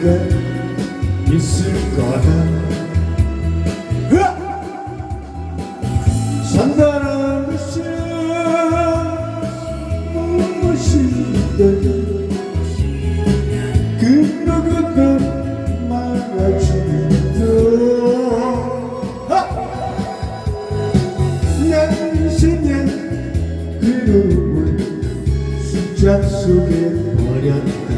때가 있을 거다 산다는 것이 그난 인생의 그름을 숫자 속에 버렸다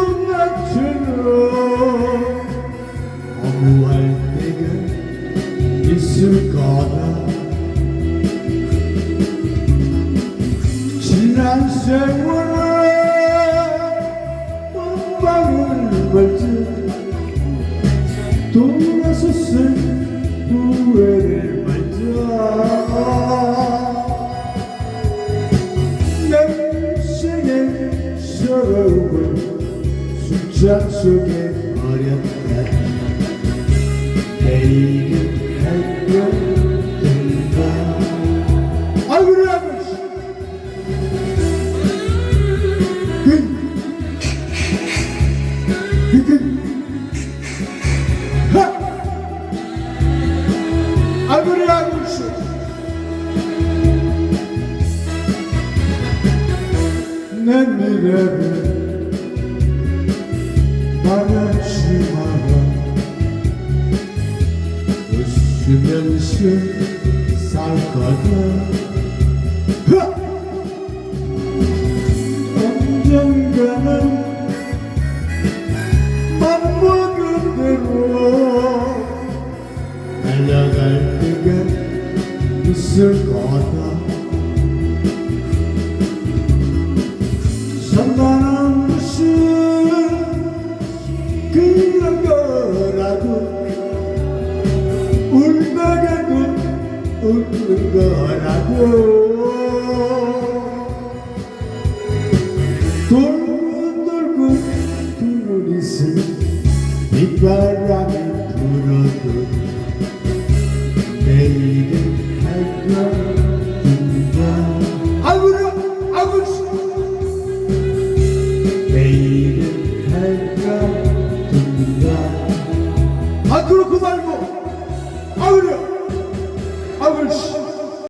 있을 거다. 지난 세월에 한방울 걸쳐 돌아섰을 후회를 말자 내 인생의 서러움을 숫자 속에 버렸다 내일은 할거든가 아이고 살 거다 흐! 언젠가는 맘먹은 대로 달려갈 때가 있을 거다 산다는 웃는 거라고. 돌고 돌고 두는 이슬 빗바람이 불어도 내일은 할까 아 그렇고 말고. 아그래 I